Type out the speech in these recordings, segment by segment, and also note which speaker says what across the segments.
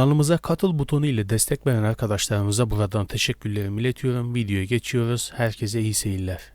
Speaker 1: Kanalımıza katıl butonu ile destek veren arkadaşlarımıza buradan teşekkürlerimi iletiyorum. Videoya geçiyoruz. Herkese iyi seyirler.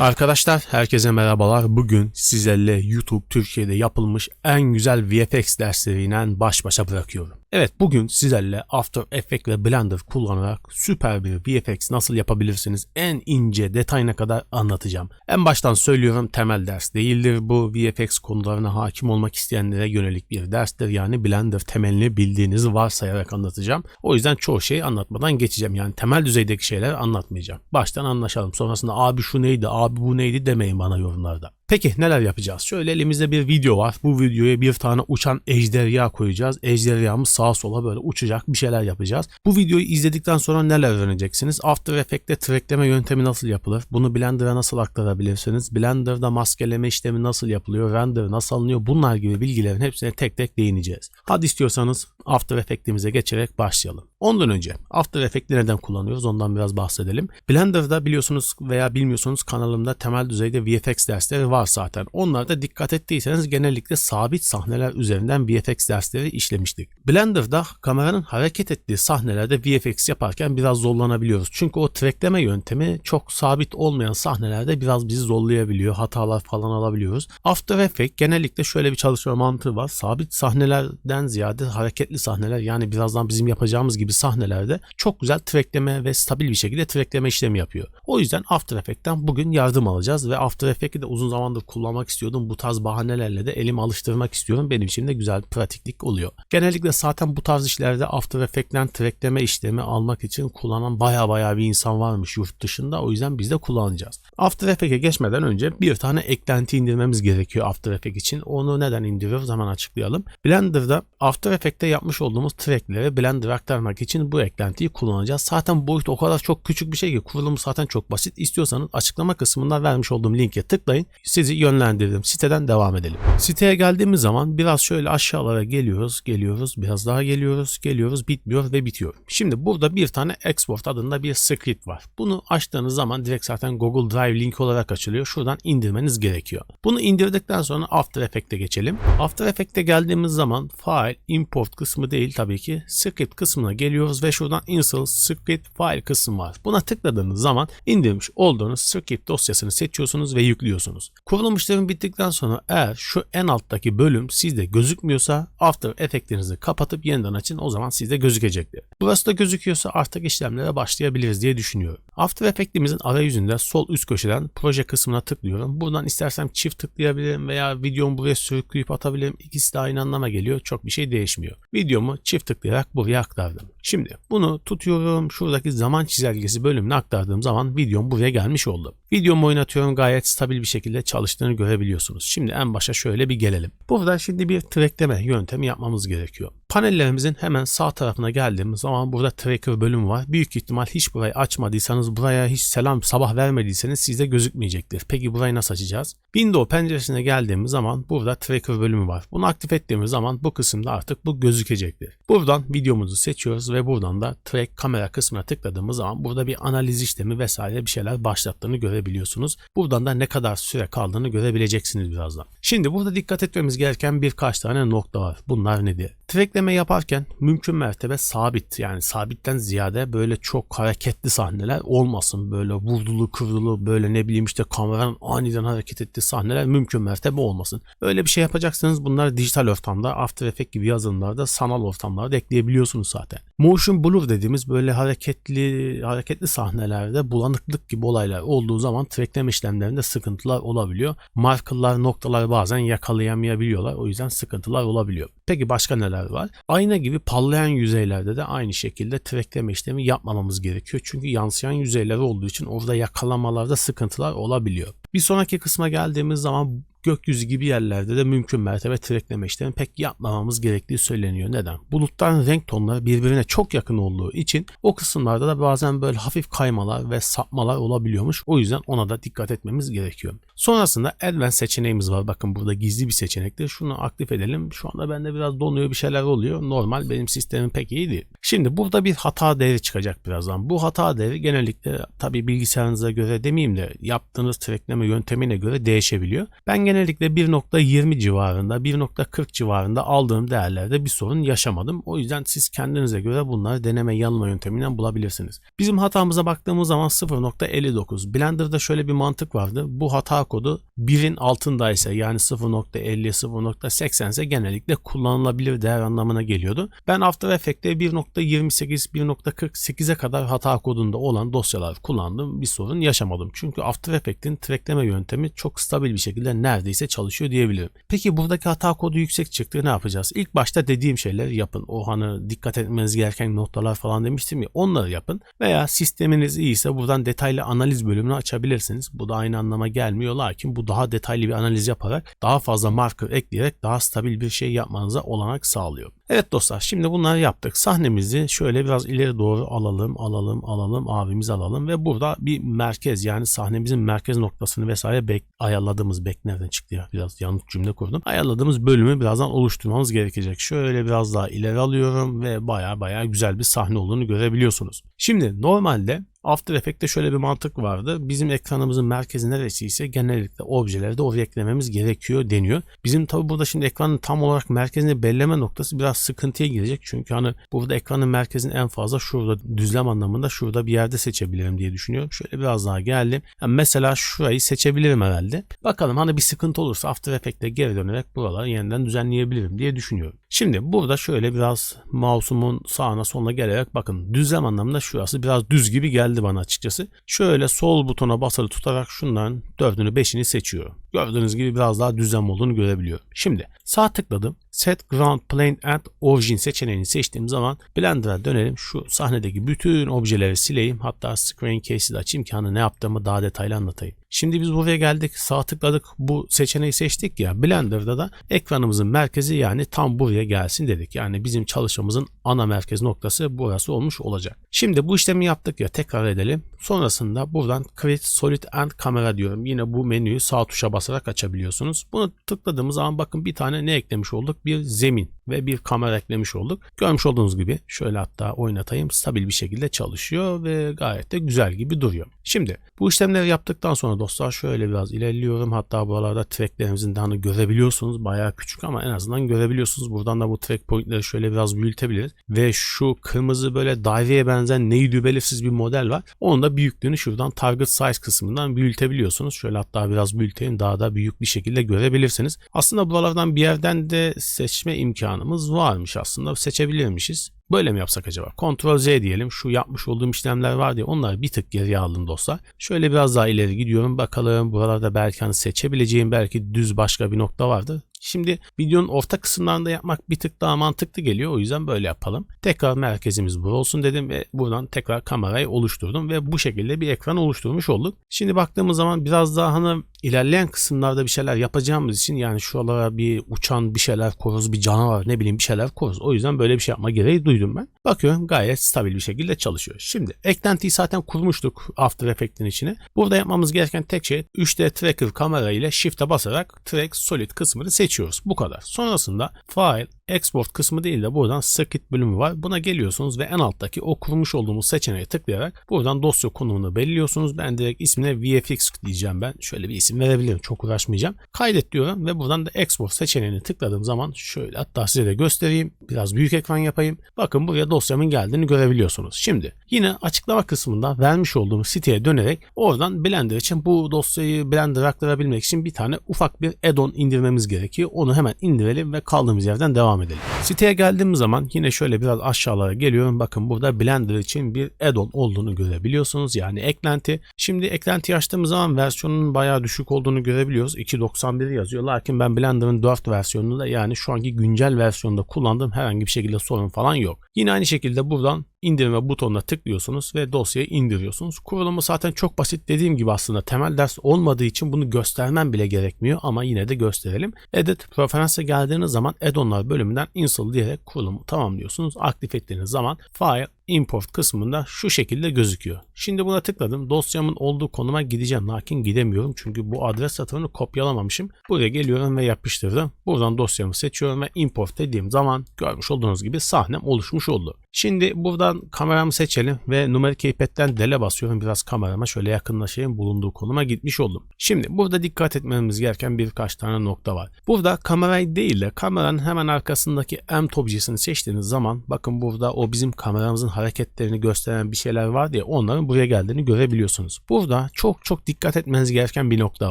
Speaker 1: Arkadaşlar herkese merhabalar. Bugün sizlerle YouTube Türkiye'de yapılmış en güzel VFX dersleriyle baş başa bırakıyorum. Evet bugün sizlerle After Effects ve Blender kullanarak süper bir VFX nasıl yapabilirsiniz en ince detayına kadar anlatacağım. En baştan söylüyorum temel ders değildir. Bu VFX konularına hakim olmak isteyenlere yönelik bir derstir. Yani Blender temelini bildiğinizi varsayarak anlatacağım. O yüzden çoğu şeyi anlatmadan geçeceğim. Yani temel düzeydeki şeyler anlatmayacağım. Baştan anlaşalım. Sonrasında abi şu neydi, abi bu neydi demeyin bana yorumlarda. Peki neler yapacağız? Şöyle elimizde bir video var. Bu videoya bir tane uçan ejderha koyacağız. Ejderhamız sağa sola böyle uçacak bir şeyler yapacağız. Bu videoyu izledikten sonra neler öğreneceksiniz? After Effects'te trackleme yöntemi nasıl yapılır? Bunu Blender'a nasıl aktarabilirsiniz? Blender'da maskeleme işlemi nasıl yapılıyor? Render nasıl alınıyor? Bunlar gibi bilgilerin hepsine tek tek değineceğiz. Hadi istiyorsanız After Effects'imize geçerek başlayalım. Ondan önce After Effects'i neden kullanıyoruz ondan biraz bahsedelim. Blender'da biliyorsunuz veya bilmiyorsunuz kanalımda temel düzeyde VFX dersleri var zaten. Onlarda dikkat ettiyseniz genellikle sabit sahneler üzerinden VFX dersleri işlemiştik. Blender'da kameranın hareket ettiği sahnelerde VFX yaparken biraz zorlanabiliyoruz. Çünkü o trackleme yöntemi çok sabit olmayan sahnelerde biraz bizi zorlayabiliyor. Hatalar falan alabiliyoruz. After Effects genellikle şöyle bir çalışma mantığı var. Sabit sahnelerden ziyade hareketli sahneler yani birazdan bizim yapacağımız gibi sahnelerde çok güzel trackleme ve stabil bir şekilde trackleme işlemi yapıyor. O yüzden After Effects'ten bugün yardım alacağız ve After Effects'i de uzun zamandır kullanmak istiyordum. Bu tarz bahanelerle de elimi alıştırmak istiyorum. Benim için de güzel bir pratiklik oluyor. Genellikle zaten bu tarz işlerde After Effects'ten trackleme işlemi almak için kullanan baya baya bir insan varmış yurt dışında. O yüzden biz de kullanacağız. After Effects'e geçmeden önce bir tane eklenti indirmemiz gerekiyor After Effects için. Onu neden indiriyoruz hemen açıklayalım. Blender'da After Effects'te yapmış olduğumuz trackleri Blender'a aktarmak için bu eklentiyi kullanacağız. Zaten boyut o kadar çok küçük bir şey ki kurulumu zaten çok basit. İstiyorsanız açıklama kısmında vermiş olduğum linke tıklayın. Sizi yönlendirdim. Siteden devam edelim. Siteye geldiğimiz zaman biraz şöyle aşağılara geliyoruz, geliyoruz, biraz daha geliyoruz, geliyoruz, bitmiyor ve bitiyor. Şimdi burada bir tane export adında bir script var. Bunu açtığınız zaman direkt zaten Google Drive linki olarak açılıyor. Şuradan indirmeniz gerekiyor. Bunu indirdikten sonra After Effects'e geçelim. After Effects'e geldiğimiz zaman file import kısmı değil tabii ki script kısmına geliyoruz ve şuradan install script file kısmı var. Buna tıkladığınız zaman indirmiş olduğunuz script dosyasını seçiyorsunuz ve yüklüyorsunuz. Kurulum işlemi bittikten sonra eğer şu en alttaki bölüm sizde gözükmüyorsa After Effects'lerinizi kapatıp yeniden açın o zaman sizde gözükecektir. Burası da gözüküyorsa artık işlemlere başlayabiliriz diye düşünüyorum. After Effects'imizin arayüzünde sol üst köşeden proje kısmına tıklıyorum. Buradan istersem çift tıklayabilirim veya videomu buraya sürükleyip atabilirim. İkisi de aynı anlama geliyor. Çok bir şey değişmiyor. Videomu çift tıklayarak buraya aktardım. Şimdi bunu tutuyorum. Şuradaki zaman çizelgesi bölümüne aktardığım zaman videom buraya gelmiş oldu. Videomu oynatıyorum. Gayet stabil bir şekilde çalıştığını görebiliyorsunuz. Şimdi en başa şöyle bir gelelim. Burada şimdi bir trackleme yöntemi yapmamız gerekiyor. Panellerimizin hemen sağ tarafına geldiğimiz zaman burada tracker bölümü var. Büyük ihtimal hiç burayı açmadıysanız buraya hiç selam sabah vermediyseniz sizde gözükmeyecektir. Peki burayı nasıl açacağız? Windows penceresine geldiğimiz zaman burada tracker bölümü var. Bunu aktif ettiğimiz zaman bu kısımda artık bu gözükecektir. Buradan videomuzu seçiyoruz ve buradan da track kamera kısmına tıkladığımız zaman burada bir analiz işlemi vesaire bir şeyler başlattığını görebiliyorsunuz. Buradan da ne kadar süre kaldığını görebileceksiniz birazdan. Şimdi burada dikkat etmemiz gereken birkaç tane nokta var. Bunlar nedir? Trackleme yaparken mümkün mertebe sabit yani sabitten ziyade böyle çok hareketli sahneler olmasın. Böyle vurdulu kırdılı böyle ne bileyim işte kameranın aniden hareket ettiği sahneler mümkün mertebe olmasın. Öyle bir şey yapacaksanız bunlar dijital ortamda After Effects gibi yazılımlarda sanal ortamlarda ekleyebiliyorsunuz zaten. Motion blur dediğimiz böyle hareketli hareketli sahnelerde bulanıklık gibi olaylar olduğu zaman trackleme işlemlerinde sıkıntılar olabiliyor. Markerlar, noktalar bazen yakalayamayabiliyorlar. O yüzden sıkıntılar olabiliyor. Peki başka neler var? Ayna gibi parlayan yüzeylerde de aynı şekilde trackleme işlemi yapmamamız gerekiyor. Çünkü yansıyan yüzeyler olduğu için orada yakalamalarda sıkıntılar olabiliyor. Bir sonraki kısma geldiğimiz zaman gökyüzü gibi yerlerde de mümkün mertebe trackleme işlemi pek yapmamamız gerektiği söyleniyor. Neden? Bulutların renk tonları birbirine çok yakın olduğu için o kısımlarda da bazen böyle hafif kaymalar ve sapmalar olabiliyormuş. O yüzden ona da dikkat etmemiz gerekiyor. Sonrasında Advanced seçeneğimiz var. Bakın burada gizli bir seçenektir. Şunu aktif edelim. Şu anda bende biraz donuyor bir şeyler oluyor. Normal benim sistemim pek iyi değil. Şimdi burada bir hata değeri çıkacak birazdan. Bu hata değeri genellikle tabi bilgisayarınıza göre demeyeyim de yaptığınız trackleme yöntemine göre değişebiliyor. Ben genellikle 1.20 civarında 1.40 civarında aldığım değerlerde bir sorun yaşamadım. O yüzden siz kendinize göre bunları deneme yanılma yönteminden bulabilirsiniz. Bizim hatamıza baktığımız zaman 0.59. Blender'da şöyle bir mantık vardı. Bu hata kodu 1'in altındaysa yani 0.50 0.80 ise genellikle kullanılabilir değer anlamına geliyordu. Ben After Effects'te 1.28 1.48'e kadar hata kodunda olan dosyalar kullandım. Bir sorun yaşamadım. Çünkü After Effects'in trackleme yöntemi çok stabil bir şekilde neredeyse çalışıyor diyebilirim. Peki buradaki hata kodu yüksek çıktı ne yapacağız? İlk başta dediğim şeyleri yapın. O hani dikkat etmeniz gereken noktalar falan demiştim ya onları yapın. Veya sisteminiz iyiyse buradan detaylı analiz bölümünü açabilirsiniz. Bu da aynı anlama gelmiyor lakin bu daha detaylı bir analiz yaparak daha fazla marker ekleyerek daha stabil bir şey yapmanıza olanak sağlıyor. Evet dostlar şimdi bunları yaptık. Sahnemizi şöyle biraz ileri doğru alalım, alalım, alalım, abimizi alalım ve burada bir merkez yani sahnemizin merkez noktasını vesaire bek ayarladığımız bek nereden çıktı ya biraz yanlış cümle kurdum. Ayarladığımız bölümü birazdan oluşturmamız gerekecek. Şöyle biraz daha ileri alıyorum ve baya baya güzel bir sahne olduğunu görebiliyorsunuz. Şimdi normalde After Effects'te şöyle bir mantık vardı. Bizim ekranımızın merkezi neresiyse genellikle objeleri de oraya eklememiz gerekiyor deniyor. Bizim tabi burada şimdi ekranın tam olarak merkezini belleme noktası biraz sıkıntıya girecek. Çünkü hani burada ekranın merkezini en fazla şurada düzlem anlamında şurada bir yerde seçebilirim diye düşünüyorum. Şöyle biraz daha geldim. Yani mesela şurayı seçebilirim herhalde. Bakalım hani bir sıkıntı olursa After Effects'te geri dönerek buraları yeniden düzenleyebilirim diye düşünüyorum. Şimdi burada şöyle biraz mouse'umun sağına soluna gelerek bakın düzlem anlamında şurası biraz düz gibi geldi bana açıkçası. Şöyle sol butona basılı tutarak şundan dördünü beşini seçiyorum. Gördüğünüz gibi biraz daha düzlem olduğunu görebiliyorum. Şimdi sağ tıkladım. Set Ground Plane and Origin seçeneğini seçtiğim zaman Blender'a dönelim. Şu sahnedeki bütün objeleri sileyim. Hatta Screen Case'i de açayım ki hani ne yaptığımı daha detaylı anlatayım. Şimdi biz buraya geldik sağ tıkladık bu seçeneği seçtik ya Blender'da da ekranımızın merkezi yani tam buraya gelsin dedik. Yani bizim çalışmamızın ana merkez noktası burası olmuş olacak. Şimdi bu işlemi yaptık ya tekrar edelim. Sonrasında buradan Create Solid and Camera diyorum. Yine bu menüyü sağ tuşa basarak açabiliyorsunuz. Bunu tıkladığımız zaman bakın bir tane ne eklemiş olduk? Bir zemin ve bir kamera eklemiş olduk. Görmüş olduğunuz gibi şöyle hatta oynatayım stabil bir şekilde çalışıyor ve gayet de güzel gibi duruyor. Şimdi bu işlemleri yaptıktan sonra dostlar şöyle biraz ilerliyorum. Hatta buralarda tracklerimizin daha görebiliyorsunuz. Bayağı küçük ama en azından görebiliyorsunuz. Buradan da bu track pointleri şöyle biraz büyütebiliriz. Ve şu kırmızı böyle daireye benzeyen neydi belirsiz bir model var. Onun da büyüklüğünü şuradan target size kısmından büyütebiliyorsunuz. Şöyle hatta biraz büyüteyim daha da büyük bir şekilde görebilirsiniz. Aslında buralardan bir yerden de seçme imkanımız varmış aslında. Seçebilirmişiz. Böyle mi yapsak acaba? Ctrl Z diyelim. Şu yapmış olduğum işlemler var diye onları bir tık geriye aldım dostlar. Şöyle biraz daha ileri gidiyorum. Bakalım buralarda belki hani seçebileceğim belki düz başka bir nokta vardı. Şimdi videonun orta kısımlarında yapmak bir tık daha mantıklı geliyor. O yüzden böyle yapalım. Tekrar merkezimiz bu olsun dedim ve buradan tekrar kamerayı oluşturdum ve bu şekilde bir ekran oluşturmuş olduk. Şimdi baktığımız zaman biraz daha hani ilerleyen kısımlarda bir şeyler yapacağımız için yani şuralara bir uçan bir şeyler koruz, bir canavar ne bileyim bir şeyler koruz. O yüzden böyle bir şey yapma gereği duydum ben. Bakıyorum gayet stabil bir şekilde çalışıyor. Şimdi eklentiyi zaten kurmuştuk After Effects'in içine. Burada yapmamız gereken tek şey 3D Tracker kamera ile Shift'e basarak Track Solid kısmını seçiyoruz. Bu kadar. Sonrasında File, Export kısmı değil de buradan Circuit bölümü var. Buna geliyorsunuz ve en alttaki o kurmuş olduğumuz seçeneğe tıklayarak buradan dosya konumunu belirliyorsunuz. Ben direkt ismine VFX diyeceğim ben. Şöyle bir isim verebilirim. Çok uğraşmayacağım. Kaydet diyorum ve buradan da Export seçeneğini tıkladığım zaman şöyle hatta size de göstereyim. Biraz büyük ekran yapayım. Bakın buraya dosyamın geldiğini görebiliyorsunuz. Şimdi yine açıklama kısmında vermiş olduğum siteye dönerek oradan Blender için bu dosyayı Blender aktarabilmek için bir tane ufak bir add-on indirmemiz gerekiyor. Onu hemen indirelim ve kaldığımız yerden devam edelim. Siteye geldiğimiz zaman yine şöyle biraz aşağılara geliyorum. Bakın burada Blender için bir add-on olduğunu görebiliyorsunuz. Yani eklenti. Şimdi eklenti açtığımız zaman versiyonun bayağı düşük olduğunu görebiliyoruz. 2.91 yazıyor. Lakin ben Blender'ın 4 versiyonunda yani şu anki güncel versiyonda kullandığım herhangi bir şekilde sorun falan yok. Yine aynı şekilde buradan indirme butonuna tıklıyorsunuz ve dosyayı indiriyorsunuz. Kurulumu zaten çok basit dediğim gibi aslında temel ders olmadığı için bunu göstermem bile gerekmiyor ama yine de gösterelim. Edit Preference'e geldiğiniz zaman add-onlar bölümünden install diyerek kurulumu tamamlıyorsunuz. Aktif ettiğiniz zaman File, import kısmında şu şekilde gözüküyor. Şimdi buna tıkladım. Dosyamın olduğu konuma gideceğim. Lakin gidemiyorum çünkü bu adres satırını kopyalamamışım. Buraya geliyorum ve yapıştırdım. Buradan dosyamı seçiyorum ve import dediğim zaman görmüş olduğunuz gibi sahnem oluşmuş oldu. Şimdi buradan kameramı seçelim ve numarik keypad'den dele basıyorum. Biraz kamerama şöyle yakınlaşayım. Bulunduğu konuma gitmiş oldum. Şimdi burada dikkat etmemiz gereken birkaç tane nokta var. Burada kamerayı değil de kameranın hemen arkasındaki emp objesini seçtiğiniz zaman bakın burada o bizim kameramızın hareketlerini gösteren bir şeyler var diye onların buraya geldiğini görebiliyorsunuz. Burada çok çok dikkat etmeniz gereken bir nokta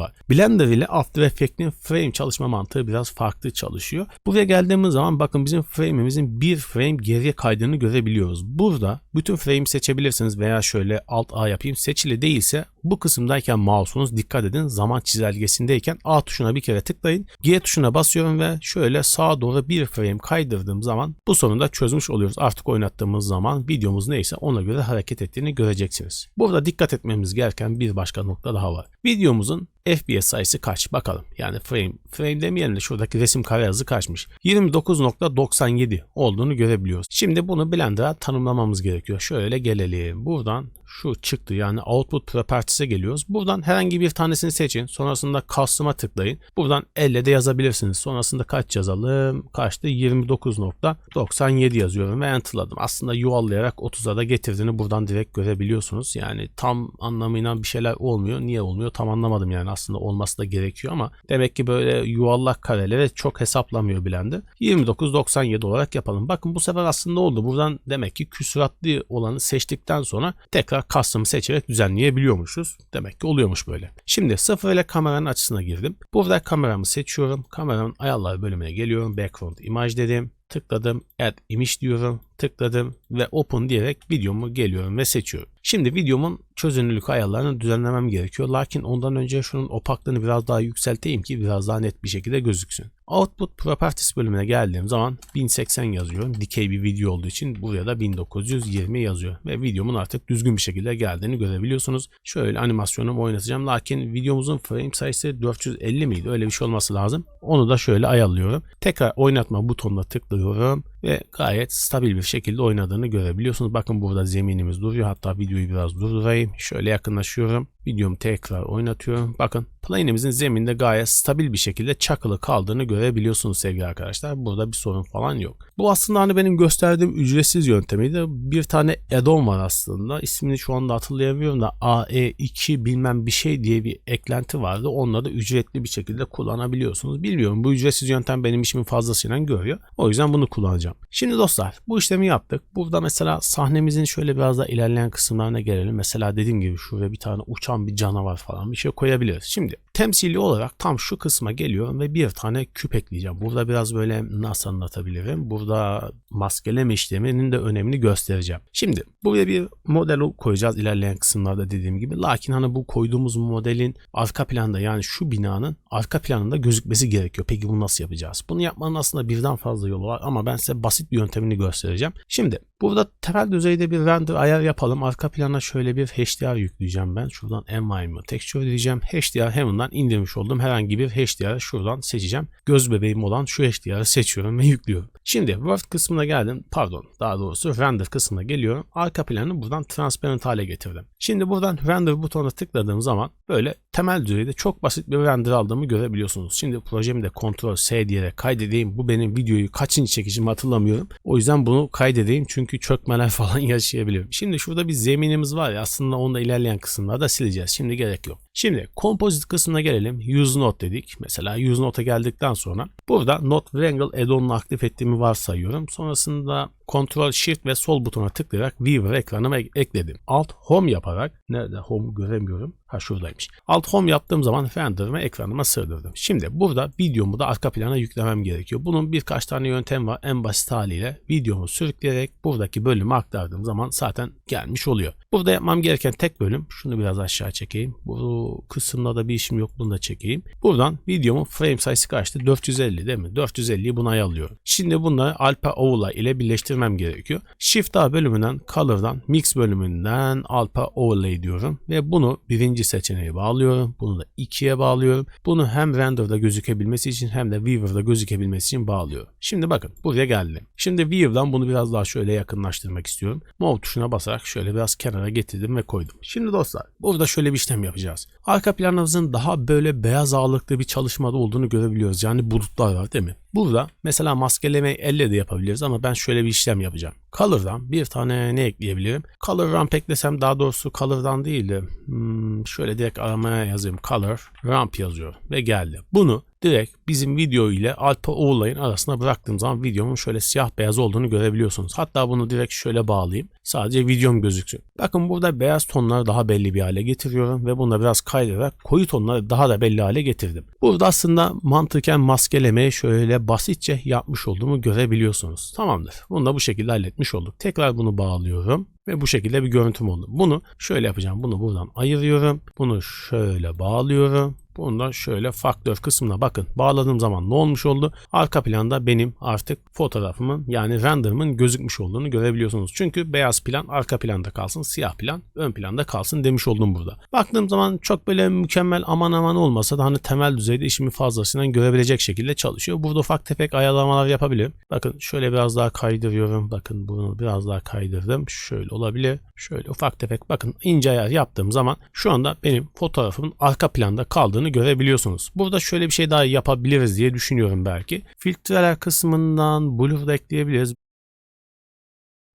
Speaker 1: var. Blender ile After Effects'in frame çalışma mantığı biraz farklı çalışıyor. Buraya geldiğimiz zaman bakın bizim frame'imizin bir frame geriye kaydığını görebiliyoruz. Burada bütün frame seçebilirsiniz veya şöyle alt A yapayım seçili değilse bu kısımdayken mouse'unuz dikkat edin zaman çizelgesindeyken A tuşuna bir kere tıklayın. G tuşuna basıyorum ve şöyle sağa doğru bir frame kaydırdığım zaman bu sonunda çözmüş oluyoruz. Artık oynattığımız zaman videomuz neyse ona göre hareket ettiğini göreceksiniz. Burada dikkat etmemiz gereken bir başka nokta daha var. Videomuzun FPS sayısı kaç bakalım. Yani frame, frame demeyelim de şuradaki resim kare hızı kaçmış. 29.97 olduğunu görebiliyoruz. Şimdi bunu Blender'a tanımlamamız gerekiyor. Şöyle gelelim. Buradan şu çıktı yani Output Properties'e geliyoruz. Buradan herhangi bir tanesini seçin. Sonrasında Custom'a tıklayın. Buradan elle de yazabilirsiniz. Sonrasında kaç yazalım? Kaçtı? 29.97 yazıyorum ve enterladım. Aslında yuvallayarak 30'a da getirdiğini buradan direkt görebiliyorsunuz. Yani tam anlamıyla bir şeyler olmuyor. Niye olmuyor? Tam anlamadım yani. Aslında olması da gerekiyor ama demek ki böyle yuvarlak kareleri çok hesaplamıyor Blender. 29.97 olarak yapalım. Bakın bu sefer aslında oldu. Buradan demek ki küsuratlı olanı seçtikten sonra tekrar custom seçerek düzenleyebiliyormuşuz. Demek ki oluyormuş böyle. Şimdi sıfır ile kameranın açısına girdim. Burada kameramı seçiyorum. Kameranın ayarlar bölümüne geliyorum. Background image dedim. Tıkladım. Add image diyorum. Tıkladım ve open diyerek videomu geliyorum ve seçiyorum. Şimdi videomun çözünürlük ayarlarını düzenlemem gerekiyor. Lakin ondan önce şunun opaklığını biraz daha yükselteyim ki biraz daha net bir şekilde gözüksün. Output Properties bölümüne geldiğim zaman 1080 yazıyorum. Dikey bir video olduğu için buraya da 1920 yazıyor. Ve videomun artık düzgün bir şekilde geldiğini görebiliyorsunuz. Şöyle animasyonumu oynatacağım. Lakin videomuzun frame sayısı 450 miydi? Öyle bir şey olması lazım. Onu da şöyle ayarlıyorum. Tekrar oynatma butonuna tıklıyorum ve gayet stabil bir şekilde oynadığını görebiliyorsunuz. Bakın burada zeminimiz duruyor. Hatta videoyu biraz durdurayım. Şöyle yakınlaşıyorum. Videomu tekrar oynatıyorum. Bakın plane'imizin zeminde gayet stabil bir şekilde çakılı kaldığını görebiliyorsunuz sevgili arkadaşlar. Burada bir sorun falan yok. Bu aslında hani benim gösterdiğim ücretsiz yöntemiydi. Bir tane add-on var aslında. İsmini şu anda hatırlayamıyorum da AE2 bilmem bir şey diye bir eklenti vardı. Onları da ücretli bir şekilde kullanabiliyorsunuz. Bilmiyorum bu ücretsiz yöntem benim işimin fazlasıyla görüyor. O yüzden bunu kullanacağım. Şimdi dostlar bu işlemi yaptık. Burada mesela sahnemizin şöyle biraz da ilerleyen kısımlarına gelelim. Mesela dediğim gibi şuraya bir tane uçan bir canavar falan bir şey koyabiliriz. Şimdi temsili olarak tam şu kısma geliyorum ve bir tane küp ekleyeceğim. Burada biraz böyle nasıl anlatabilirim? Burada maskeleme işleminin de önemini göstereceğim. Şimdi buraya bir model koyacağız ilerleyen kısımlarda dediğim gibi. Lakin hani bu koyduğumuz modelin arka planda yani şu binanın arka planında gözükmesi gerekiyor. Peki bunu nasıl yapacağız? Bunu yapmanın aslında birden fazla yolu var ama ben size basit bir yöntemini göstereceğim. Şimdi burada temel düzeyde bir render ayar yapalım. Arka plana şöyle bir HDR yükleyeceğim ben. Şuradan environment texture diyeceğim. HDR hemen'dan indirmiş olduğum herhangi bir HDR'ı şuradan seçeceğim. Göz bebeğim olan şu HDR'ı seçiyorum ve yüklüyorum. Şimdi Word kısmına geldim. Pardon daha doğrusu render kısmına geliyorum. Arka planı buradan transparent hale getirdim. Şimdi buradan render butonuna tıkladığım zaman böyle temel düzeyde çok basit bir render aldığımı görebiliyorsunuz. Şimdi projemi de Ctrl S diyerek kaydedeyim. Bu benim videoyu kaçıncı çekişim hatırlamıyorum. O yüzden bunu kaydedeyim çünkü çökmeler falan yaşayabiliyorum. Şimdi şurada bir zeminimiz var ya aslında onu da ilerleyen kısımlarda sileceğiz. Şimdi gerek yok. Şimdi Composite kısmına gelelim. Use Note dedik. Mesela Use Note'a geldikten sonra burada Note Wrangle add-on'unu aktif ettiğimi varsayıyorum. Sonrasında Ctrl Shift ve sol butona tıklayarak Viewer ekranıma ekledim. Alt Home yaparak nerede Home göremiyorum. Ha şuradaymış. Alt Home yaptığım zaman render'ımı ekranıma sığdırdım. Şimdi burada videomu da arka plana yüklemem gerekiyor. Bunun birkaç tane yöntem var. En basit haliyle videomu sürükleyerek buradaki bölümü aktardığım zaman zaten gelmiş oluyor. Burada yapmam gereken tek bölüm şunu biraz aşağı çekeyim. Bu kısımda da bir işim yok bunu da çekeyim. Buradan videomun frame sayısı kaçtı? 450 değil mi? 450'yi buna ayarlıyorum. Şimdi bunları Alpha Oğla ile birleştirmek değiştirmem gerekiyor. Shift A bölümünden Color'dan Mix bölümünden Alpha Overlay diyorum ve bunu birinci seçeneğe bağlıyorum. Bunu da ikiye bağlıyorum. Bunu hem render'da gözükebilmesi için hem de Weaver'da gözükebilmesi için bağlıyorum. Şimdi bakın buraya geldim. Şimdi View'dan bunu biraz daha şöyle yakınlaştırmak istiyorum. Move tuşuna basarak şöyle biraz kenara getirdim ve koydum. Şimdi dostlar burada şöyle bir işlem yapacağız. Arka planımızın daha böyle beyaz ağırlıklı bir çalışmada olduğunu görebiliyoruz. Yani bulutlar var değil mi? Burada mesela maskelemeyi elle de yapabiliriz ama ben şöyle bir işlem yapacağım. Color'dan bir tane ne ekleyebilirim? Color ramp eklesem daha doğrusu Color'dan değil de hmm, şöyle direkt aramaya yazayım. Color ramp yazıyor ve geldi. Bunu direkt bizim video ile Alpha Overlay'ın arasına bıraktığım zaman videomun şöyle siyah beyaz olduğunu görebiliyorsunuz. Hatta bunu direkt şöyle bağlayayım. Sadece videom gözüksün. Bakın burada beyaz tonları daha belli bir hale getiriyorum ve bunu biraz kaydırarak koyu tonları daha da belli hale getirdim. Burada aslında mantıken maskelemeyi şöyle basitçe yapmış olduğumu görebiliyorsunuz. Tamamdır. Bunu da bu şekilde halletmiş olduk. Tekrar bunu bağlıyorum ve bu şekilde bir görüntüm oldu. Bunu şöyle yapacağım. Bunu buradan ayırıyorum. Bunu şöyle bağlıyorum. Bundan şöyle faktör kısmına bakın. Bağladığım zaman ne olmuş oldu? Arka planda benim artık fotoğrafımın yani renderımın gözükmüş olduğunu görebiliyorsunuz. Çünkü beyaz plan arka planda kalsın, siyah plan ön planda kalsın demiş oldum burada. Baktığım zaman çok böyle mükemmel aman aman olmasa da hani temel düzeyde işimi fazlasıyla görebilecek şekilde çalışıyor. Burada ufak tefek ayarlamalar yapabilirim. Bakın şöyle biraz daha kaydırıyorum. Bakın bunu biraz daha kaydırdım. Şöyle olabilir. Şöyle ufak tefek bakın ince ayar yaptığım zaman şu anda benim fotoğrafımın arka planda kaldığını görebiliyorsunuz. Burada şöyle bir şey daha yapabiliriz diye düşünüyorum belki. Filtreler kısmından blur ekleyebiliriz.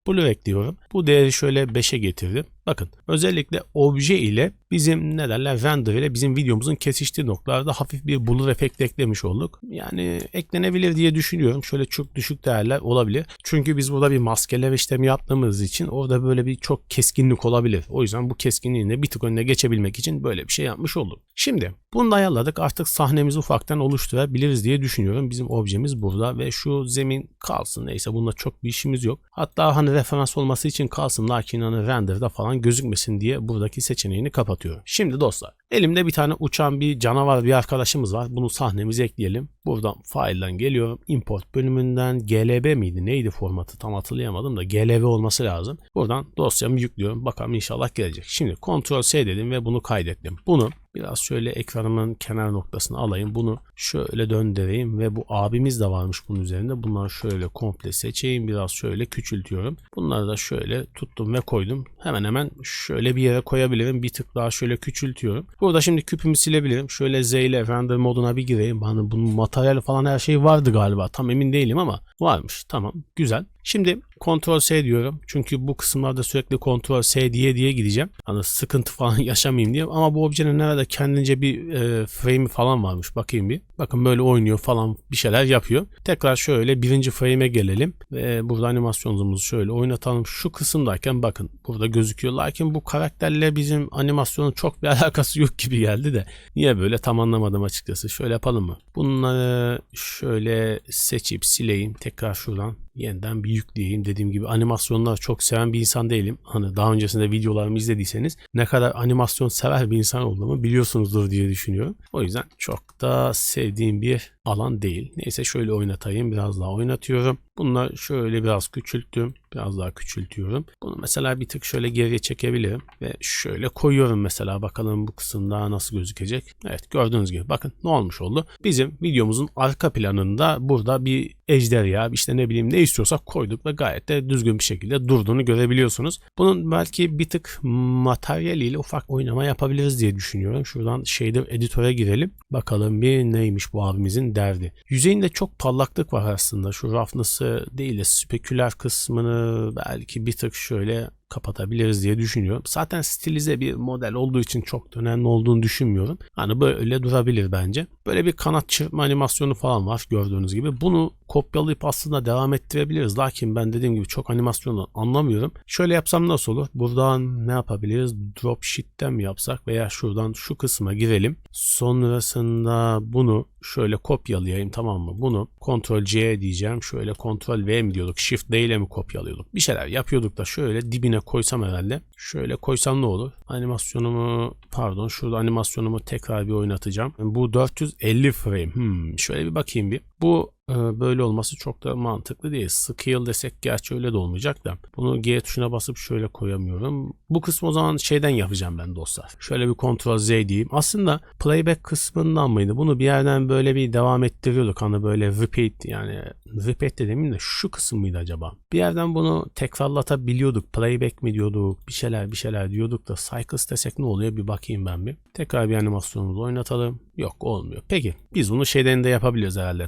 Speaker 1: Blur ekliyorum. Bu değeri şöyle 5'e getirdim. Bakın özellikle obje ile bizim ne derler render ile bizim videomuzun kesiştiği noktalarda hafif bir blur efekt eklemiş olduk. Yani eklenebilir diye düşünüyorum. Şöyle çok düşük değerler olabilir. Çünkü biz burada bir maskeleme işlemi yaptığımız için orada böyle bir çok keskinlik olabilir. O yüzden bu keskinliğin de bir tık önüne geçebilmek için böyle bir şey yapmış olduk. Şimdi bunu da ayarladık. Artık sahnemizi ufaktan oluşturabiliriz diye düşünüyorum. Bizim objemiz burada ve şu zemin kalsın. Neyse bununla çok bir işimiz yok. Hatta hani referans olması için kalsın. Lakin hani renderda falan gözükmesin diye buradaki seçeneğini kapatıyorum. Şimdi dostlar elimde bir tane uçan bir canavar bir arkadaşımız var. Bunu sahnemize ekleyelim. Buradan file'dan geliyorum. Import bölümünden glb miydi neydi formatı tam hatırlayamadım da glb olması lazım. Buradan dosyamı yüklüyorum. Bakalım inşallah gelecek. Şimdi Ctrl S dedim ve bunu kaydettim. Bunu Biraz şöyle ekranımın kenar noktasını alayım. Bunu şöyle döndüreyim ve bu abimiz de varmış bunun üzerinde. Bunları şöyle komple seçeyim. Biraz şöyle küçültüyorum. Bunları da şöyle tuttum ve koydum. Hemen hemen şöyle bir yere koyabilirim. Bir tık daha şöyle küçültüyorum. Burada şimdi küpümü silebilirim. Şöyle Z ile render moduna bir gireyim. Hani bunun materyali falan her şey vardı galiba. Tam emin değilim ama varmış. Tamam güzel. Şimdi Ctrl S diyorum. Çünkü bu kısımlarda sürekli Ctrl S diye diye gideceğim. Hani sıkıntı falan yaşamayayım diye. Ama bu objenin nerede kendince bir e, frame falan varmış. Bakayım bir. Bakın böyle oynuyor falan bir şeyler yapıyor. Tekrar şöyle birinci frame'e gelelim. Ve burada animasyonumuzu şöyle oynatalım. Şu kısımdayken bakın burada gözüküyor. Lakin bu karakterle bizim animasyonun çok bir alakası yok gibi geldi de. Niye böyle tam anlamadım açıkçası. Şöyle yapalım mı? Bunları şöyle seçip sileyim. Tekrar şuradan yeniden bir yükleyeyim. Dediğim gibi animasyonlar çok seven bir insan değilim. Hani daha öncesinde videolarımı izlediyseniz ne kadar animasyon sever bir insan olduğumu biliyorsunuzdur diye düşünüyorum. O yüzden çok da sevdiğim bir alan değil. Neyse şöyle oynatayım. Biraz daha oynatıyorum. Bunlar şöyle biraz küçülttüm. Biraz daha küçültüyorum. Bunu mesela bir tık şöyle geriye çekebilirim. Ve şöyle koyuyorum mesela. Bakalım bu kısımda nasıl gözükecek. Evet gördüğünüz gibi bakın ne olmuş oldu. Bizim videomuzun arka planında burada bir ejderha işte ne bileyim ne istiyorsak koyduk ve gayet de düzgün bir şekilde durduğunu görebiliyorsunuz. Bunun belki bir tık materyaliyle ufak oynama yapabiliriz diye düşünüyorum. Şuradan shader editöre girelim. Bakalım bir neymiş bu abimizin derdi. Yüzeyinde çok parlaklık var aslında. Şu roughness'ı değil de speküler kısmını belki bir tık şöyle kapatabiliriz diye düşünüyorum. Zaten stilize bir model olduğu için çok da önemli olduğunu düşünmüyorum. Hani böyle durabilir bence. Böyle bir kanat çırpma animasyonu falan var gördüğünüz gibi. Bunu kopyalayıp aslında devam ettirebiliriz. Lakin ben dediğim gibi çok animasyonu anlamıyorum. Şöyle yapsam nasıl olur? Buradan ne yapabiliriz? Drop sheet'ten mi yapsak veya şuradan şu kısma girelim. Sonrasında bunu şöyle kopyalayayım tamam mı? Bunu Ctrl C diyeceğim. Şöyle Ctrl V mi diyorduk? Shift D ile mi kopyalıyorduk? Bir şeyler yapıyorduk da şöyle dibine koysam herhalde. Şöyle koysam ne olur? Animasyonumu pardon şurada animasyonumu tekrar bir oynatacağım. Bu 450 frame. Hmm, şöyle bir bakayım bir. Bu böyle olması çok da mantıklı değil. Scale desek gerçi öyle de olmayacak da. Bunu G tuşuna basıp şöyle koyamıyorum. Bu kısmı o zaman şeyden yapacağım ben dostlar. Şöyle bir Ctrl Z diyeyim. Aslında playback kısmından mıydı? Bunu bir yerden böyle bir devam ettiriyorduk. Hani böyle repeat yani repeat de demeyeyim de şu kısım mıydı acaba? Bir yerden bunu tekrarlatabiliyorduk. Playback mi diyorduk? Bir şeyler bir şeyler diyorduk da cycles desek ne oluyor? Bir bakayım ben bir. Tekrar bir animasyonumuzu oynatalım. Yok olmuyor. Peki biz bunu şeyden de yapabiliriz herhalde.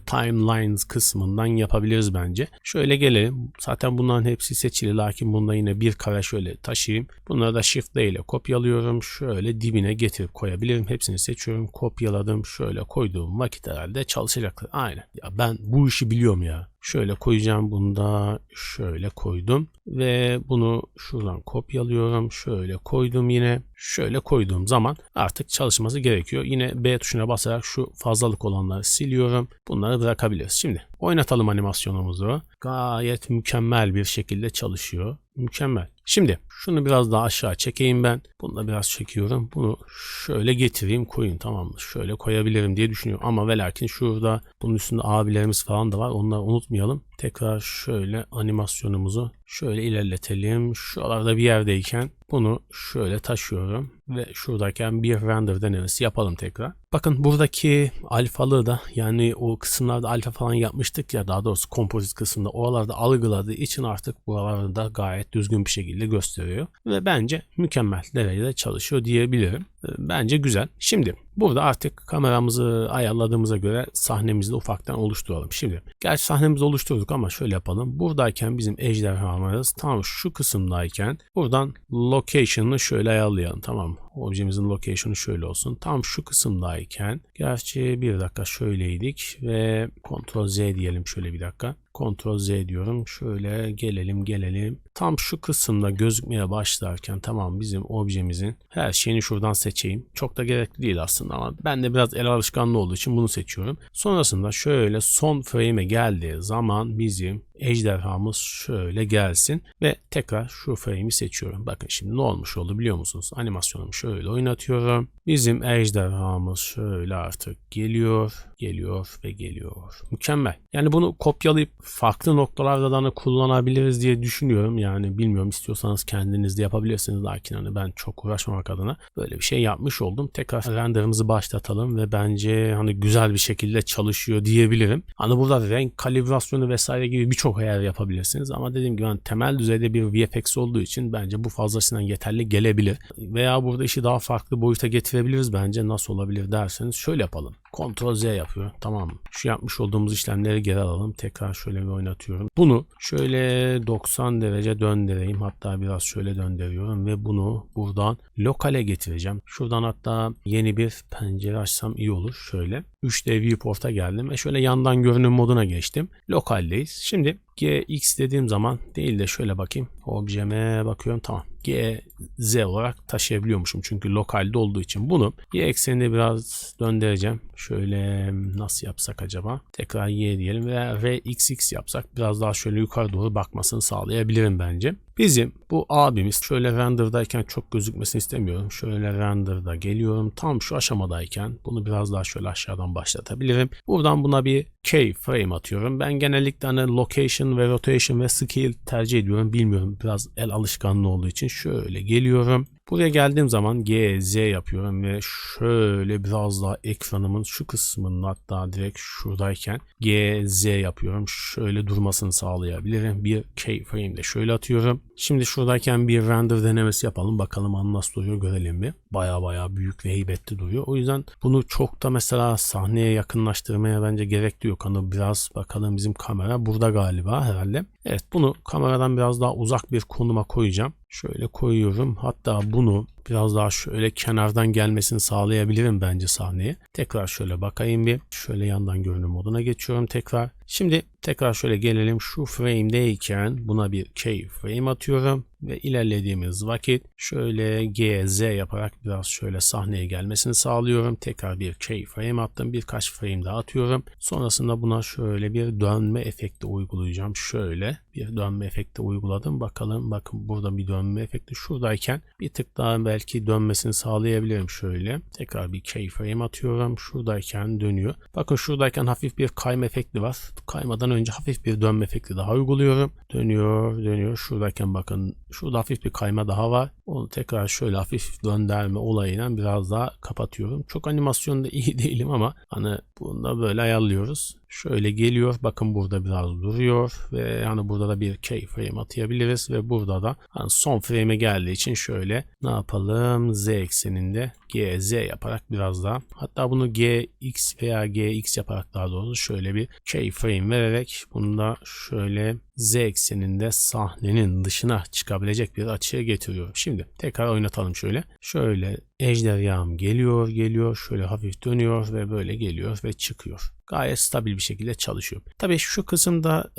Speaker 1: Timelines kısmından yapabiliriz bence. Şöyle gelelim. Zaten bunların hepsi seçili. Lakin bunda yine bir kare şöyle taşıyayım. Bunları da Shift D ile kopyalıyorum. Şöyle dibine getirip koyabilirim. Hepsini seçiyorum. Kopyaladım. Şöyle koyduğum vakit herhalde çalışacaktır. Aynen. Ya ben bu işi biliyorum ya. Şöyle koyacağım bunu da şöyle koydum ve bunu şuradan kopyalıyorum. Şöyle koydum yine. Şöyle koyduğum zaman artık çalışması gerekiyor. Yine B tuşuna basarak şu fazlalık olanları siliyorum. Bunları bırakabiliriz. Şimdi oynatalım animasyonumuzu. Gayet mükemmel bir şekilde çalışıyor. Mükemmel. Şimdi şunu biraz daha aşağı çekeyim ben. Bunu da biraz çekiyorum. Bunu şöyle getireyim koyayım tamam mı? Şöyle koyabilirim diye düşünüyorum. Ama ve şurada bunun üstünde abilerimiz falan da var. Onları unutmayalım. Tekrar şöyle animasyonumuzu şöyle ilerletelim. Şuralarda bir yerdeyken bunu şöyle taşıyorum ve şuradayken bir render denemesi yapalım tekrar. Bakın buradaki alfalığı da yani o kısımlarda alfa falan yapmıştık ya daha doğrusu kompozit kısmında oralarda algıladığı için artık buralarda gayet düzgün bir şekilde gösteriyor. Ve bence mükemmel derecede çalışıyor diyebilirim. Bence güzel. Şimdi burada artık kameramızı ayarladığımıza göre sahnemizi de ufaktan oluşturalım. Şimdi gerçi sahnemizi oluşturduk ama şöyle yapalım. Buradayken bizim ejderhamız tam şu kısımdayken buradan location'ı şöyle ayarlayalım tamam? Objemizin location'ı şöyle olsun. Tam şu kısımdayken gerçi bir dakika şöyleydik ve Ctrl Z diyelim şöyle bir dakika. Ctrl Z diyorum. Şöyle gelelim gelelim. Tam şu kısımda gözükmeye başlarken tamam bizim objemizin her şeyini şuradan seçeyim. Çok da gerekli değil aslında ama ben de biraz el alışkanlığı olduğu için bunu seçiyorum. Sonrasında şöyle son frame'e geldiği zaman bizim ejderhamız şöyle gelsin ve tekrar şu frame'i seçiyorum. Bakın şimdi ne olmuş oldu biliyor musunuz? Animasyonumu şöyle oynatıyorum. Bizim ejderhamız şöyle artık geliyor, geliyor ve geliyor. Mükemmel. Yani bunu kopyalayıp farklı noktalarda da hani kullanabiliriz diye düşünüyorum. Yani bilmiyorum istiyorsanız kendiniz de yapabilirsiniz. Lakin hani ben çok uğraşmamak adına böyle bir şey yapmış oldum. Tekrar renderimizi başlatalım ve bence hani güzel bir şekilde çalışıyor diyebilirim. Hani burada renk kalibrasyonu vesaire gibi birçok ayar yapabilirsiniz. Ama dediğim gibi hani temel düzeyde bir VFX olduğu için bence bu fazlasıyla yeterli gelebilir. Veya burada işi daha farklı boyuta getirebiliriz bence. Nasıl olabilir derseniz şöyle yapalım. Ctrl Z yapıyor. Tamam? Şu yapmış olduğumuz işlemleri geri alalım. Tekrar şöyle bir oynatıyorum. Bunu şöyle 90 derece döndüreyim. Hatta biraz şöyle döndürüyorum ve bunu buradan lokale getireceğim. Şuradan hatta yeni bir pencere açsam iyi olur. Şöyle 3D viewport'a geldim ve şöyle yandan görünüm moduna geçtim. Lokaldeyiz. Şimdi GX dediğim zaman değil de şöyle bakayım. Objeme bakıyorum. Tamam. G, Z olarak taşıyabiliyormuşum. Çünkü lokalde olduğu için bunu Y ekseninde biraz döndüreceğim. Şöyle nasıl yapsak acaba? Tekrar Y diyelim veya RXX yapsak biraz daha şöyle yukarı doğru bakmasını sağlayabilirim bence. Bizim bu abimiz şöyle render'dayken çok gözükmesini istemiyorum. Şöyle render'da geliyorum. Tam şu aşamadayken bunu biraz daha şöyle aşağıdan başlatabilirim. Buradan buna bir keyframe atıyorum. Ben genellikle hani location ve rotation ve scale tercih ediyorum. Bilmiyorum biraz el alışkanlığı olduğu için şöyle geliyorum. Buraya geldiğim zaman G, Z yapıyorum ve şöyle biraz daha ekranımın şu kısmının hatta direkt şuradayken G, Z yapıyorum. Şöyle durmasını sağlayabilirim. Bir keyframe de şöyle atıyorum. Şimdi şuradayken bir render denemesi yapalım. Bakalım nasıl duruyor görelim bir. Baya baya büyük ve heybetli duruyor. O yüzden bunu çok da mesela sahneye yakınlaştırmaya bence gerek yok. Hani biraz bakalım bizim kamera burada galiba herhalde. Evet bunu kameradan biraz daha uzak bir konuma koyacağım. Şöyle koyuyorum. Hatta bunu biraz daha şöyle kenardan gelmesini sağlayabilirim bence sahneye. Tekrar şöyle bakayım bir. Şöyle yandan görünüm moduna geçiyorum tekrar. Şimdi tekrar şöyle gelelim. Şu frame'deyken buna bir keyframe atıyorum. ve ilerlediğimiz vakit şöyle G, Z yaparak biraz şöyle sahneye gelmesini sağlıyorum. Tekrar bir keyframe attım. Birkaç frame daha atıyorum. Sonrasında buna şöyle bir dönme efekti uygulayacağım. Şöyle bir dönme efekti uyguladım. Bakalım bakın burada bir dönme efekti şuradayken bir tık daha belki dönmesini sağlayabilirim şöyle. Tekrar bir keyframe atıyorum. Şuradayken dönüyor. Bakın şuradayken hafif bir kayma efekti var. Kaymadan önce hafif bir dönme efekti daha uyguluyorum. Dönüyor, dönüyor. Şuradayken bakın şurada hafif bir kayma daha var. Onu tekrar şöyle hafif döndürme olayıyla biraz daha kapatıyorum. Çok animasyonda iyi değilim ama hani bunu da böyle ayarlıyoruz. Şöyle geliyor. Bakın burada biraz duruyor ve hani burada da bir keyframe atayabiliriz ve burada da hani son frame'e geldiği için şöyle ne yapalım? Z ekseninde G, Z yaparak biraz daha hatta bunu GX veya GX yaparak daha doğrusu şöyle bir keyframe vererek bunu da şöyle Z ekseninde sahnenin dışına çıkabilecek bir açıya getiriyorum. Şimdi tekrar oynatalım şöyle. Şöyle ejderham geliyor geliyor şöyle hafif dönüyor ve böyle geliyor ve çıkıyor. Gayet stabil bir şekilde çalışıyor. Tabii şu kısımda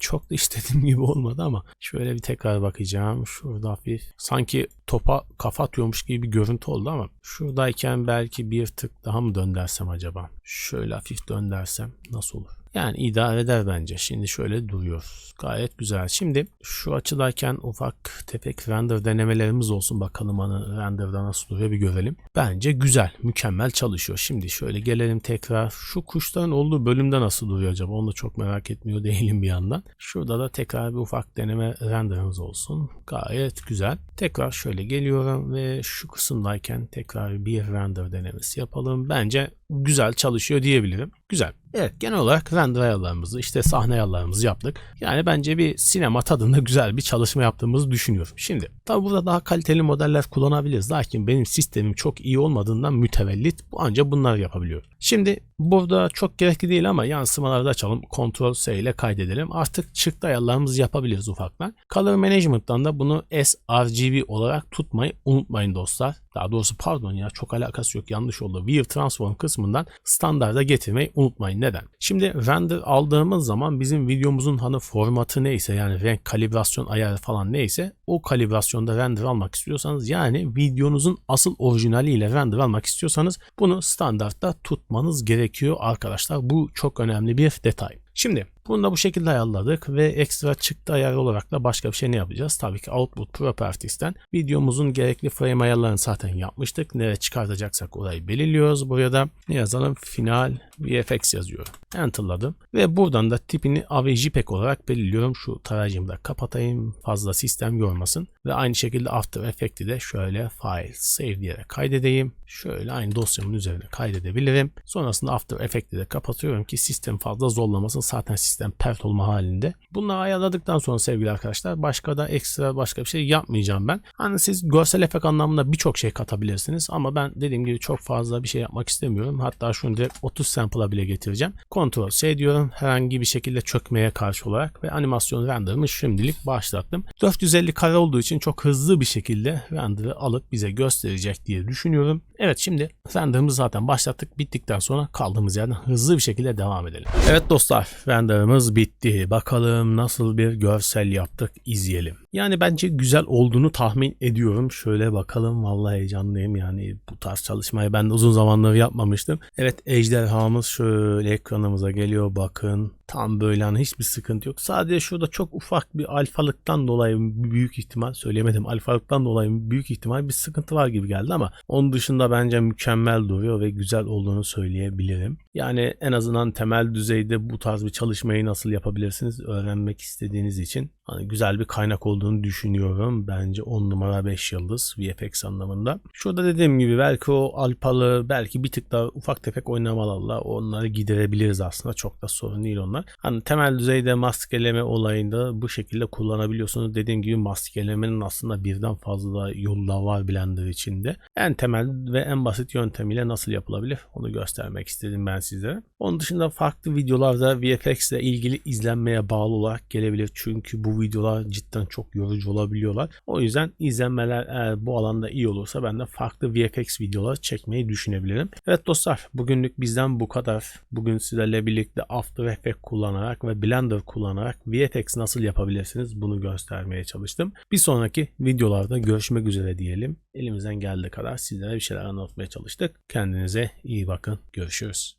Speaker 1: çok da istediğim gibi olmadı ama şöyle bir tekrar bakacağım. Şurada hafif sanki topa kafa atıyormuş gibi bir görüntü oldu ama şuradayken belki bir tık daha mı döndersem acaba? Şöyle hafif döndersem nasıl olur? Yani idare eder bence. Şimdi şöyle duruyor. Gayet güzel. Şimdi şu açıdayken ufak tefek render denemelerimiz olsun. Bakalım hani renderda nasıl duruyor bir görelim. Bence güzel. Mükemmel çalışıyor. Şimdi şöyle gelelim tekrar. Şu kuşların olduğu bölümde nasıl duruyor acaba? Onu da çok merak etmiyor değilim bir yandan. Şurada da tekrar bir ufak deneme renderimiz olsun. Gayet güzel. Tekrar şöyle geliyorum ve şu kısımdayken tekrar bir render denemesi yapalım. Bence güzel çalışıyor diyebilirim. Güzel. Evet genel olarak render ayarlarımızı işte sahne ayarlarımızı yaptık. Yani bence bir sinema tadında güzel bir çalışma yaptığımızı düşünüyorum. Şimdi tabi burada daha kaliteli modeller kullanabiliriz. Lakin benim sistemim çok iyi olmadığından mütevellit bu ancak bunlar yapabiliyor. Şimdi burada çok gerekli değil ama yansımaları da açalım. Ctrl S ile kaydedelim. Artık çıktı ayarlarımızı yapabiliriz ufaktan. Color Management'tan da bunu sRGB olarak tutmayı unutmayın dostlar. Daha doğrusu pardon ya çok alakası yok yanlış oldu. View Transform kısmından standarda getirmeyi unutmayın. Neden? Şimdi render aldığımız zaman bizim videomuzun hani formatı neyse yani renk kalibrasyon ayarı falan neyse o kalibrasyonda render almak istiyorsanız yani videonuzun asıl orijinaliyle render almak istiyorsanız bunu standartta tutmanız gerekiyor arkadaşlar. Bu çok önemli bir detay. Şimdi bunu da bu şekilde ayarladık ve ekstra çıktı ayarı olarak da başka bir şey ne yapacağız? Tabii ki Output Properties'ten videomuzun gerekli frame ayarlarını zaten yapmıştık. Nereye çıkartacaksak orayı belirliyoruz. Buraya da ne yazalım? Final VFX yazıyorum. Enter'ladım ve buradan da tipini AVJPEG olarak belirliyorum. Şu tarayıcımı da kapatayım. Fazla sistem yormasın. Ve aynı şekilde After Effects'i de şöyle File Save diyerek kaydedeyim. Şöyle aynı dosyamın üzerine kaydedebilirim. Sonrasında After Effects'i de kapatıyorum ki sistem fazla zorlamasın. Zaten sistem pert olma halinde. Bunları ayarladıktan sonra sevgili arkadaşlar başka da ekstra başka bir şey yapmayacağım ben. Hani siz görsel efekt anlamında birçok şey katabilirsiniz ama ben dediğim gibi çok fazla bir şey yapmak istemiyorum. Hatta şunu direkt 30 sample'a bile getireceğim. Ctrl C diyorum herhangi bir şekilde çökmeye karşı olarak ve animasyon renderımı şimdilik başlattım. 450 kare olduğu için çok hızlı bir şekilde render'ı alıp bize gösterecek diye düşünüyorum. Evet şimdi render'ımızı zaten başlattık. Bittikten sonra kaldığımız yerden hızlı bir şekilde devam edelim. Evet dostlar render'ımız bitti. Bakalım nasıl bir görsel yaptık izleyelim. Yani bence güzel olduğunu tahmin ediyorum. Şöyle bakalım vallahi heyecanlıyım yani bu tarz çalışmayı ben de uzun zamandır yapmamıştım. Evet ejderhamız şöyle ekranımıza geliyor bakın. Tam böyle hani hiçbir sıkıntı yok. Sadece şurada çok ufak bir alfalıktan dolayı büyük ihtimal söyleyemedim. Alfalıktan dolayı büyük ihtimal bir sıkıntı var gibi geldi ama onun dışında bence mükemmel duruyor ve güzel olduğunu söyleyebilirim. Yani en azından temel düzeyde bu tarz bir çalışmayı nasıl yapabilirsiniz öğrenmek istediğiniz için hani güzel bir kaynak olduğunu düşünüyorum. Bence 10 numara 5 yıldız VFX anlamında. Şurada dediğim gibi belki o alpalı belki bir tık daha ufak tefek oynamalarla onları giderebiliriz aslında. Çok da sorun değil onlar. Hani temel düzeyde maskeleme olayında bu şekilde kullanabiliyorsunuz. Dediğim gibi maskelemenin aslında birden fazla yolu var Blender içinde. En temel ve en basit yöntemiyle nasıl yapılabilir onu göstermek istedim ben sizlere. Onun dışında farklı videolarda VFX ile ilgili izlenmeye bağlı olarak gelebilir. Çünkü bu bu videolar cidden çok yorucu olabiliyorlar. O yüzden izlenmeler eğer bu alanda iyi olursa ben de farklı VFX videolar çekmeyi düşünebilirim. Evet dostlar bugünlük bizden bu kadar. Bugün sizlerle birlikte After Effects kullanarak ve Blender kullanarak VFX nasıl yapabilirsiniz bunu göstermeye çalıştım. Bir sonraki videolarda görüşmek üzere diyelim. Elimizden geldiği kadar sizlere bir şeyler anlatmaya çalıştık. Kendinize iyi bakın. Görüşürüz.